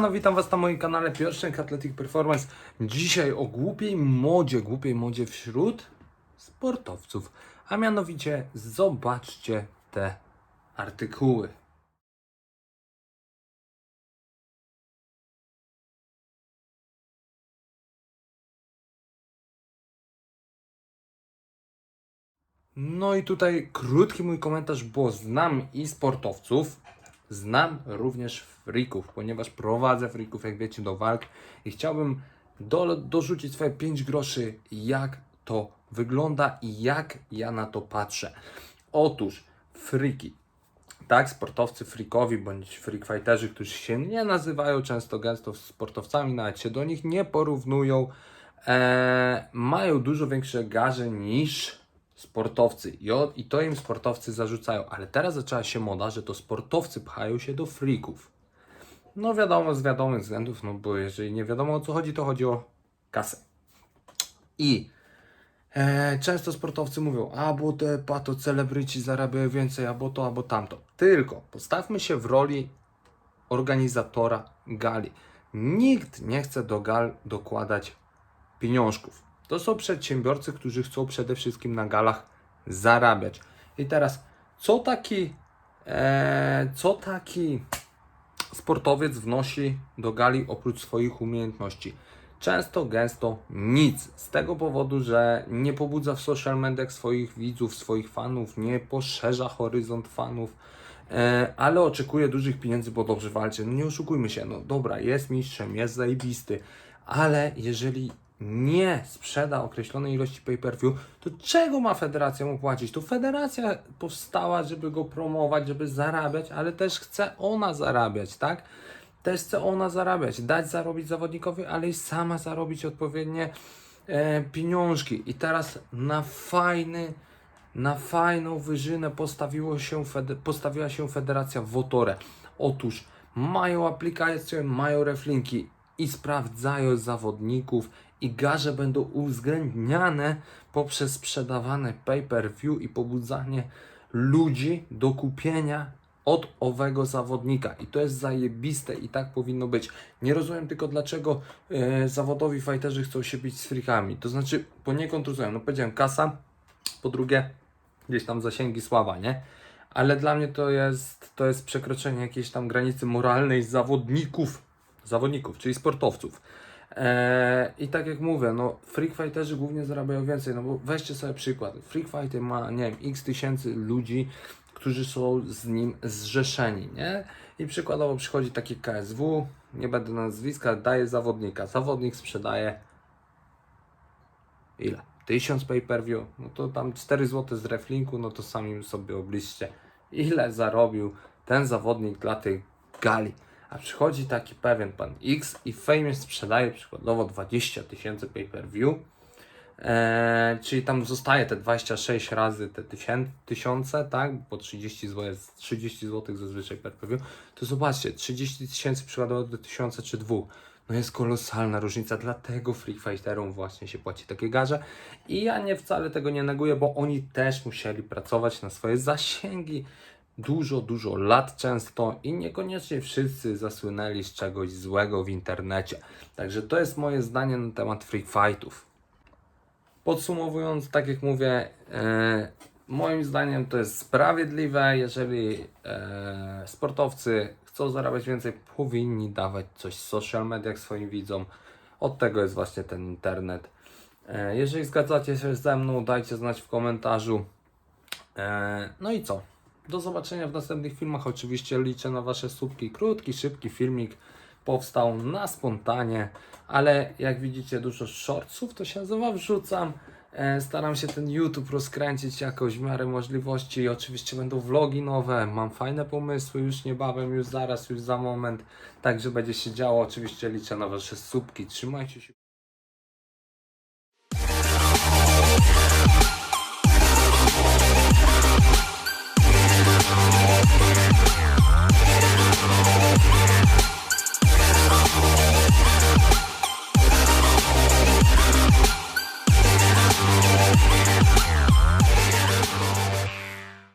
No, witam Was na moim kanale Piotrek Athletic Performance. Dzisiaj o głupiej modzie, głupiej modzie wśród sportowców. A mianowicie zobaczcie te artykuły. No i tutaj krótki mój komentarz, bo znam i sportowców, znam również freaków, ponieważ prowadzę freaków, jak wiecie, do walk i chciałbym do, dorzucić swoje 5 groszy, jak to wygląda i jak ja na to patrzę. Otóż freaki, tak, sportowcy freakowi bądź freak fighterzy, którzy się nie nazywają często gęsto sportowcami, nawet się do nich nie porównują, e, mają dużo większe garze niż sportowcy I, o, i to im sportowcy zarzucają, ale teraz zaczęła się moda, że to sportowcy pchają się do freaków. No wiadomo, z wiadomych względów, no bo jeżeli nie wiadomo o co chodzi, to chodzi o kasę. I e, często sportowcy mówią, a bo te pato celebryci zarabiają więcej, albo to, albo tamto. Tylko postawmy się w roli organizatora gali. Nikt nie chce do gal dokładać pieniążków. To są przedsiębiorcy, którzy chcą przede wszystkim na galach zarabiać. I teraz, co taki, e, co taki sportowiec wnosi do gali oprócz swoich umiejętności? Często, gęsto nic. Z tego powodu, że nie pobudza w social mediach swoich widzów, swoich fanów, nie poszerza horyzont fanów, e, ale oczekuje dużych pieniędzy, bo dobrze walczy. No nie oszukujmy się, no dobra, jest mistrzem, jest zajebisty, ale jeżeli nie sprzeda określonej ilości pay-per-view, to czego ma federacja mu płacić? To federacja powstała, żeby go promować, żeby zarabiać, ale też chce ona zarabiać, tak? Też chce ona zarabiać, dać zarobić zawodnikowi, ale i sama zarobić odpowiednie e, pieniążki. I teraz na fajny, na fajną wyżynę postawiło się postawiła się Federacja Wotore. Otóż mają aplikację, mają reflinki i sprawdzają zawodników i garze będą uwzględniane poprzez sprzedawane pay-per-view i pobudzanie ludzi do kupienia od owego zawodnika. I to jest zajebiste i tak powinno być. Nie rozumiem tylko dlaczego e, zawodowi fighterzy chcą się bić z frikami. To znaczy poniekąd rozumiem, no powiedziałem kasa, po drugie gdzieś tam zasięgi sława, nie? Ale dla mnie to jest, to jest przekroczenie jakiejś tam granicy moralnej zawodników, zawodników, czyli sportowców. Eee, I tak jak mówię, no freak fighterzy głównie zarabiają więcej, no bo weźcie sobie przykład. Freak fighter ma, nie wiem, x tysięcy ludzi, którzy są z nim zrzeszeni, nie? I przykładowo przychodzi taki KSW, nie będę nazwiska, daje zawodnika. Zawodnik sprzedaje ile? 1000 pay-per-view, no to tam 4 zł z reflinku, no to sami sobie obliczcie, ile zarobił ten zawodnik dla tej gali. A przychodzi taki pewien pan X i Famous sprzedaje przykładowo 20 tysięcy pay-per-view, eee, czyli tam zostaje te 26 razy te tysię- tysiące, tak, po 30 zł, jest 30 zł zazwyczaj pay-per-view, to zobaczcie, 30 tysięcy przykładowo do 1000 czy 2, no jest kolosalna różnica, dlatego free fighterom właśnie się płaci takie garze i ja nie wcale tego nie neguję, bo oni też musieli pracować na swoje zasięgi, dużo, dużo lat często i niekoniecznie wszyscy zasłynęli z czegoś złego w internecie. Także to jest moje zdanie na temat free fightów. Podsumowując, tak jak mówię, e, moim zdaniem to jest sprawiedliwe, jeżeli e, sportowcy chcą zarabiać więcej, powinni dawać coś w social mediach swoim widzom. Od tego jest właśnie ten internet. E, jeżeli zgadzacie się ze mną, dajcie znać w komentarzu. No i co? Do zobaczenia w następnych filmach. Oczywiście liczę na Wasze słupki. Krótki, szybki filmik powstał na spontanie, ale jak widzicie dużo shortsów to się nazywa wrzucam. E, Staram się ten YouTube rozkręcić jakoś w miarę możliwości i oczywiście będą vlogi nowe, mam fajne pomysły już niebawem, już zaraz, już za moment, także będzie się działo, oczywiście liczę na Wasze słupki, trzymajcie się.